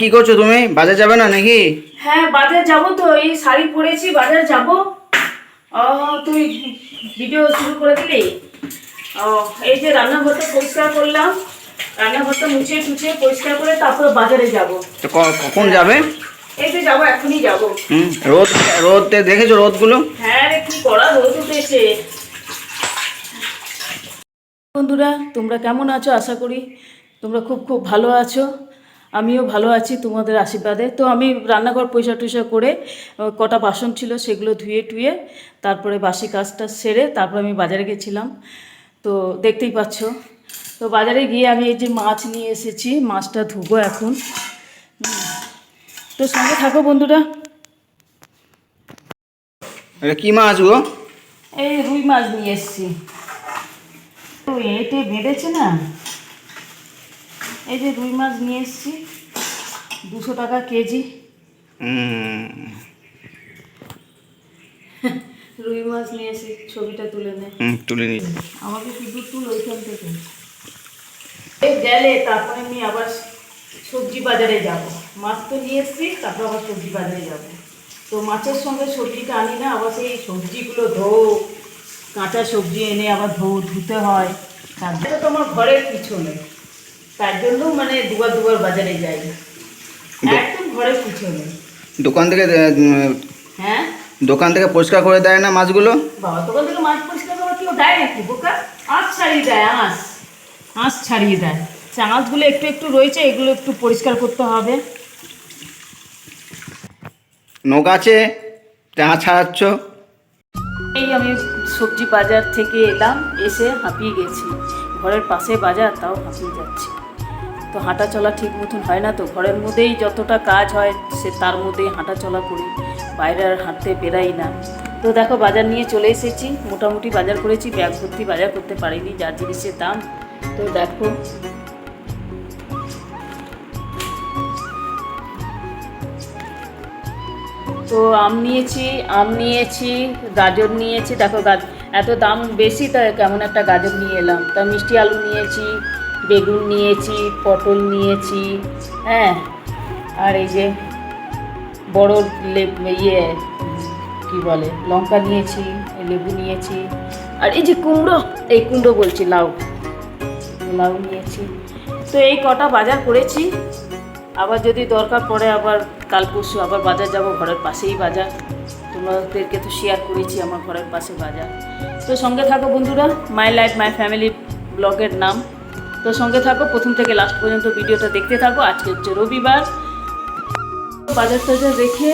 কি করছ তুমি? বাজার যাবে না নাকি? হ্যাঁ বাজার যাব তো। এই শাড়ি পরেছি বাজার যাব। ও তুই ভিডিও শুরু করে দিলি? ও এই যে রান্নাঘরটা পরিষ্কার করলাম। রান্নাঘরটা মুছে টুছে পরিষ্কার করে তারপর বাজারে যাব। তো কখন যাবে? এই যে যাব এখনই যাব। হুম রোদ রোদ দেখেছ রোদগুলো? হ্যাঁ রে কি করা রোদ উঠেছে। বন্ধুরা তোমরা কেমন আছো? আশা করি তোমরা খুব খুব ভালো আছো। আমিও ভালো আছি তোমাদের আশীর্বাদে। তো আমি রান্নাঘর পয়সা টয়সা করে কটা বাসন ছিল সেগুলো ধুয়ে টুয়ে তারপরে বাসি কাজটা সেরে তারপর আমি বাজারে গেছিলাম। তো দেখতেই পাচ্ছ। তো বাজারে গিয়ে আমি এই যে মাছ নিয়ে এসেছি মাছটা ধুবো এখন। তো সঙ্গে থাকো বন্ধুরা। এটা কি মাছ গো? এই রুই মাছ নিয়ে এসছি। তো এতে বেঁধেছে না? এই যে রুই মাছ নিয়ে এসছি দুশো টাকা কেজি। রুই মাছ নিয়ে এসে ছবিটা তুলে নে। তুলে নি। আমাকে শুধু তুল ওইখান থেকে। গেলে তারপরে আমি আবার সবজি বাজারে যাব। মাছ তো নিয়ে এসছি তারপর আবার সবজি বাজারে যাব। তো মাছের সঙ্গে সবজিটা আনি না আবার সেই সবজিগুলো ধো কাঁচা সবজি এনে আবার ধো ধুতে হয়। তারপরে তো আমার ঘরের পিছনে। তার জন্য মানে দুবার দুবার বাজারে যাই। একদম ঘরের পিছনে। দোকান থেকে হ্যাঁ? দোকান থেকে পরিষ্কার করে দেয় না মাছগুলো? বাবা দোকান থেকে মাছ পরিষ্কার করা কেউ দেয় নাকি? বোকা আঁশ ছাড়িয়ে দেয় আঁশ। আঁশ ছাড়িয়ে দেয়। সে আঁশগুলো একটু একটু রয়েছে এগুলো একটু পরিষ্কার করতে হবে। নৌক আছে টাকা ছাড়াচ্ছ। এই আমি সবজি বাজার থেকে এলাম এসে হাঁপিয়ে গেছি। ঘরের পাশে বাজার তাও হাঁপিয়ে যাচ্ছি। তো হাঁটা চলা ঠিক মতন হয় না তো ঘরের মধ্যেই যতটা কাজ হয় সে তার মধ্যেই হাঁটা চলা করি। বাইরে আর হাঁটতে বেরাই না। তো দেখো বাজার নিয়ে চলে এসেছি। মোটামুটি বাজার করেছি, ব্যাগ ভর্তি বাজার করতে পারিনি, যা জিনিসের দাম। তো দেখো। তো আম নিয়েছি আম নিয়েছি, গাজর নিয়েছি। দেখো গাজ এত দাম বেশি, তা কেমন একটা গাজর নিয়ে এলাম। তা মিষ্টি আলু নিয়েছি বেগুন নিয়েছি, পটল নিয়েছি হ্যাঁ। আর এই যে বড় লেব ইয়ে কি বলে, লঙ্কা নিয়েছি, লেবু নিয়েছি। আর এই যে কুমড়ো, এই কুমড়ো বলছি, লাউ। লাউ নিয়েছি। তো এই কটা বাজার করেছি। আবার যদি দরকার পড়ে আবার কাল পরশু আবার বাজার যাব, ঘরের পাশেই বাজার। তোমাদেরকে তো শেয়ার করেছি, আমার ঘরের পাশে বাজার। তো সঙ্গে থাকো বন্ধুরা মাই লাইফ মাই ফ্যামিলি ব্লগের নাম। তো সঙ্গে থাকো, প্রথম থেকে লাস্ট পর্যন্ত ভিডিওটা দেখতে থাকো। আজকে হচ্ছে রবিবার। বাজার টাজার রেখে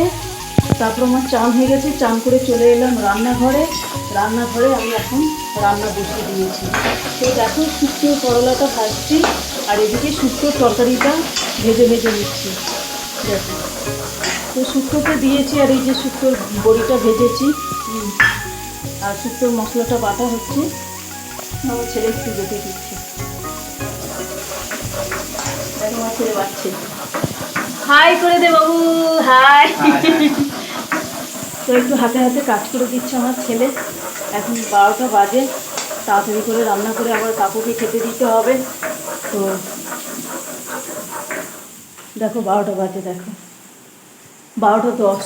তারপর আমার চান হয়ে গেছে, চান করে চলে এলাম রান্নাঘরে। রান্নাঘরে আমি এখন রান্না বসিয়ে দিয়েছি। তো দেখো শুক্তো করলাটা ভাজছি, আর এদিকে শুক্তোর তরকারিটা ভেজে ভেজে নিচ্ছি। দেখো। তো শুক্তোতে দিয়েছি, আর এই যে শুক্তোর বড়িটা ভেজেছি। আর শুক্তোর মশলাটা বাটা হচ্ছে। আমার ছেলে একটু বেটে দিচ্ছে। ছেলে হাই করে দে বাবু হাই তো একটু হাতে হাতে কাজ করে দিচ্ছে আমার ছেলে। এখন বারোটা বাজে তাড়াতাড়ি করে রান্না করে আবার কাকুকে খেতে দিতে হবে। তো দেখো বারোটা বাজে দেখো। বারোটা দশ।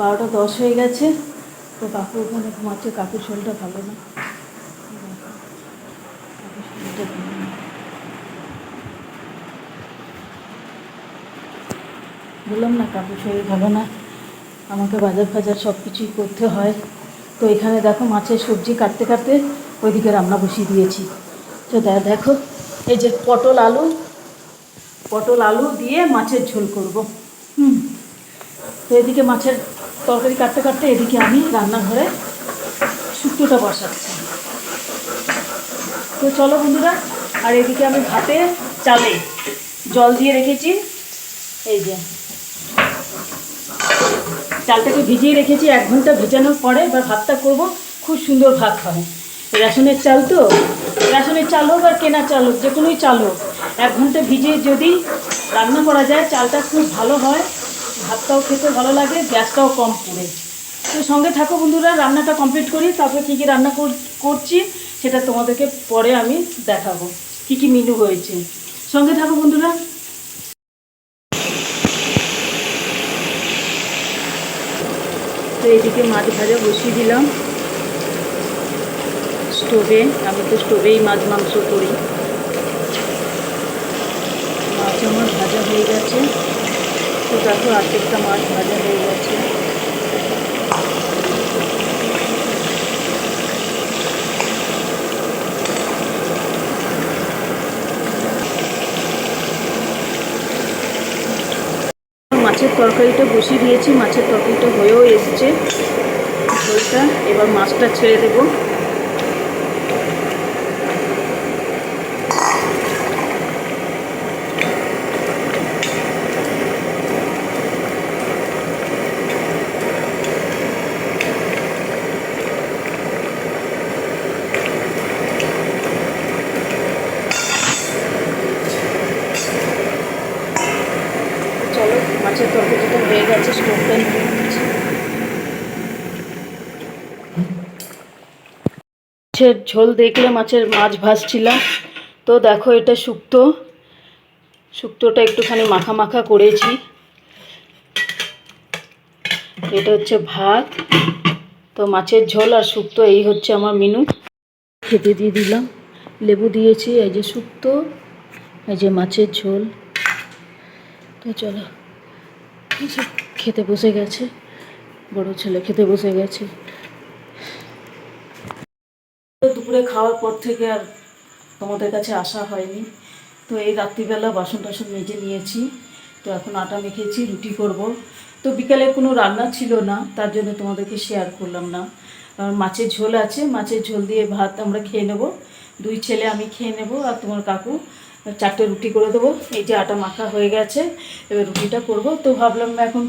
বারোটা দশ হয়ে গেছে তো কাকু ওখানে ঘুমাচ্ছে কাকুর শরীরটা ভালো না। কাকুর শরীরটা ভালো না। বললাম না কাকুর শরীর ভালো না। আমাকে বাজার ফাজার সব কিছুই করতে হয়। তো এখানে দেখো মাছের সবজি কাটতে কাটতে ওইদিকে রান্না বসিয়ে দিয়েছি। তো দেখো, এই যে পটল আলু পটল আলু দিয়ে মাছের ঝোল করব। হুম। তো এদিকে মাছের তরকারি কাটতে কাটতে এদিকে আমি রান্নাঘরে শুক্তোটা বসাচ্ছি। তো চলো বন্ধুরা, আর এদিকে আমি ভাতে চালে জল দিয়ে রেখেছি। এই যে চালটাকে ভিজিয়ে রেখেছি, এক ঘণ্টা ভেজানোর পরে এবার ভাতটা করব। খুব সুন্দর ভাত হবে রেশনের চাল তো? রেশনের চাল হোক আর কেনা চাল হোক যে কোনোই চাল হোক। এক ঘণ্টা ভিজিয়ে যদি রান্না করা যায়, চালটা খুব ভালো হয়। ভাতটাও খেতে ভালো লাগে, গ্যাসটাও কম পড়ে। তো সঙ্গে থাকো বন্ধুরা, রান্নাটা কমপ্লিট করি, তারপরে কী কী রান্না কর- করছি সেটা তোমাদেরকে পরে আমি দেখাবো। কী কী মেনু হয়েছে? সঙ্গে থাকো বন্ধুরা। তো এদিকে মাছ ভাজা বসিয়ে দিলাম। স্টোভে, আমি তো স্টোভেই মাছ মাংস করি। মাছ আমার ভাজা হয়ে গেছে। তো দেখো আর্ধেকটা মাছ ভাজা হয়ে গেছে। মাছের তরকারিটা বসিয়ে দিয়েছি মাছের তরকারিটা হয়েও এসছে। ঝোলটা এবার মাছটা ছেড়ে দেবো চলো মাছের তরকারিটা হয়ে গেছে স্টোভটা নিয়ে নিচ্ছি মাছের ঝোল দেখলে মাছের মাছ ভাজছিলাম। তো দেখো এটা শুক্তো। শুক্তোটা একটুখানি মাখা মাখা করেছি। এটা হচ্ছে ভাত। তো মাছের ঝোল আর শুক্তো, এই হচ্ছে আমার মেনু। খেতে দিয়ে দিলাম। লেবু দিয়েছি, এই যে শুক্তো, এই যে মাছের ঝোল। তো চলো খেতে বসে গেছে। বড় ছেলে খেতে বসে গেছে। দুপুরে খাওয়ার পর থেকে আর তোমাদের কাছে আসা হয়নি। তো এই রাত্রিবেলা বাসন টাসন মেজে নিয়েছি। তো এখন আটা মেখেছি, রুটি করব। তো বিকালে কোনো রান্না ছিল না, তার জন্য তোমাদেরকে শেয়ার করলাম না। কারণ মাছের ঝোল আছে, মাছের ঝোল দিয়ে ভাত আমরা খেয়ে নেব। দুই ছেলে আমি খেয়ে নেব আর তোমার কাকু চারটে রুটি করে দেবো। এই যে আটা মাখা হয়ে গেছে, এবার রুটিটা করব। তো ভাবলাম এখন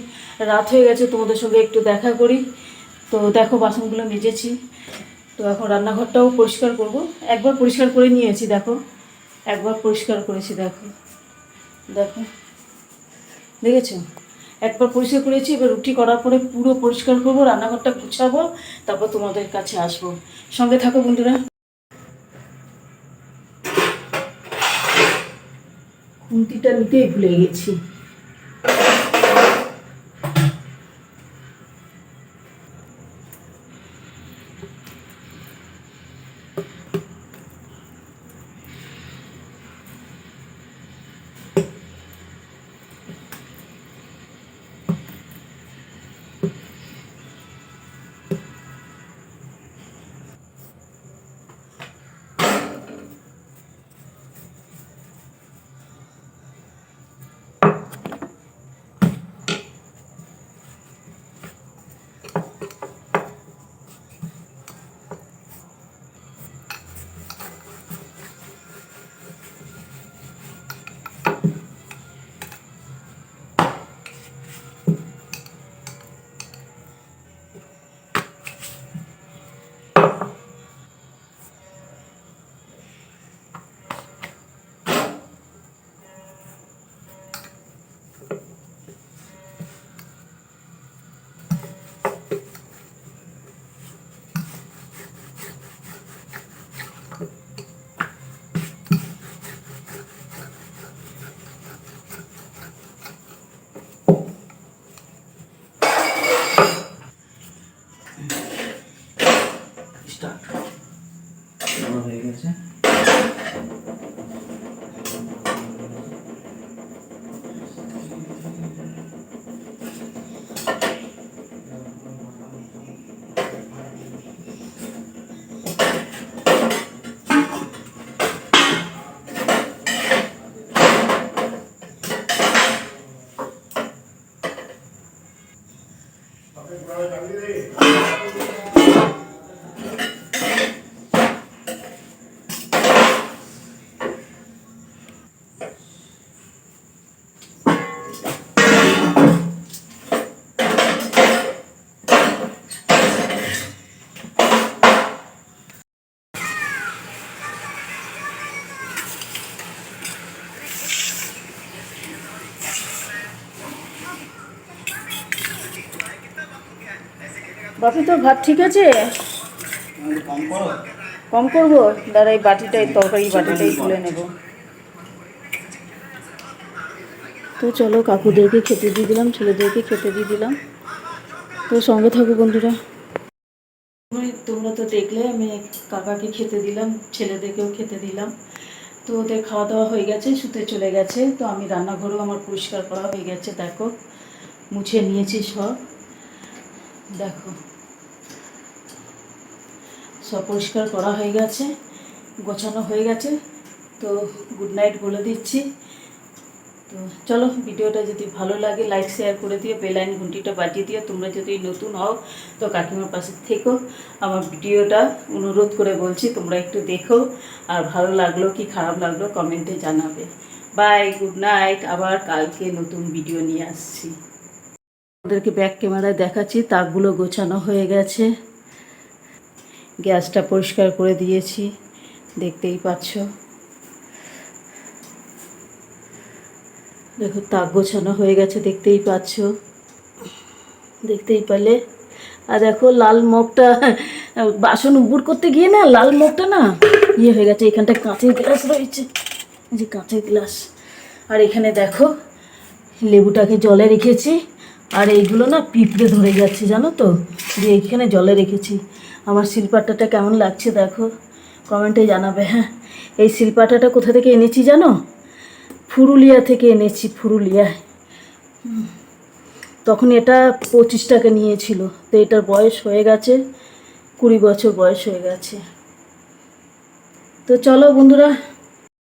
রাত হয়ে গেছে, তোমাদের সঙ্গে একটু দেখা করি। তো দেখো বাসনগুলো মেজেছি। তো এখন রান্নাঘরটাও পরিষ্কার করব। একবার পরিষ্কার করে নিয়েছি, দেখো। একবার পরিষ্কার করেছি, দেখো। দেখো। দেখেছ? একবার পরিষ্কার করেছি, এবার রুটি করার পরে পুরো পরিষ্কার করব, রান্নাঘরটা গুছাবো, তারপর তোমাদের কাছে আসব। সঙ্গে থাকো বন্ধুরা। খুন্তিটা নিতেই ভুলে গেছি। বাপি তোর ভাত ঠিক আছে? কম করব? দাদা এই বাটিটা তরকারি বাটিটাই তুলে নেব। তো চলো, কাকুদেরকে খেতে দিয়ে দিলাম, ছেলেদেরকে খেতে দিয়ে দিলাম। তো সঙ্গে থাকো বন্ধুরা। তোমরা তো দেখলে, আমি কাকাকে খেতে দিলাম, ছেলেদেরকেও খেতে দিলাম। তো ওদের খাওয়া দাওয়া হয়ে গেছে, শুতে চলে গেছে। তো আমি রান্নাঘরও আমার পরিষ্কার করা হয়ে গেছে, দেখো। মুছে নিয়েছি সব। দেখো। সব পরিষ্কার করা হয়ে গেছে, গোছানো হয়ে গেছে। তো গুড নাইট বলে দিচ্ছি। তো চলো, ভিডিওটা যদি ভালো লাগে লাইক শেয়ার করে দিও বেলাইন ঘন্টিটা বাজিয়ে দিও। তোমরা যদি নতুন হও, তো কাকিমার পাশে থেকো। আমার ভিডিওটা অনুরোধ করে বলছি, তোমরা একটু দেখো। আর ভালো লাগল কি খারাপ লাগল কমেন্টে জানাবে। বাই গুড নাইট আবার কালকে নতুন ভিডিও নিয়ে আসছি। ওদেরকে ব্যাক ক্যামেরায় দেখাচ্ছি, তাকগুলো গোছানো হয়ে গেছে। গ্যাসটা পরিষ্কার করে দিয়েছি, দেখতেই পাচ্ছ। দেখো, তাক গোছানো হয়ে গেছে, দেখতেই পাচ্ছ। দেখতেই পারলে। আর দেখো, লাল মগটা, বাসন উপর করতে গিয়ে না, লাল মগটা না ইয়ে হয়ে গেছে, এখানটা কাঁচের গ্লাস রয়েছে। এই যে কাঁচের গ্লাস। আর এখানে দেখো, লেবুটাকে জলে রেখেছি। আর এইগুলো না পিঁপড়ে ধরে যাচ্ছে, জানো তো? যে এখানে জলে রেখেছি। আমার শিলপাটাটা কেমন লাগছে দেখো। কমেন্টে জানাবে হ্যাঁ। এই শিলপাটাটা কোথা থেকে এনেছি জানো? ফুরুলিয়া থেকে এনেছি, ফুরুলিয়ায়। তখন এটা পঁচিশ টাকা নিয়েছিল। তো এটার বয়স হয়ে গেছে, কুড়ি বছর বয়স হয়ে গেছে। তো চলো বন্ধুরা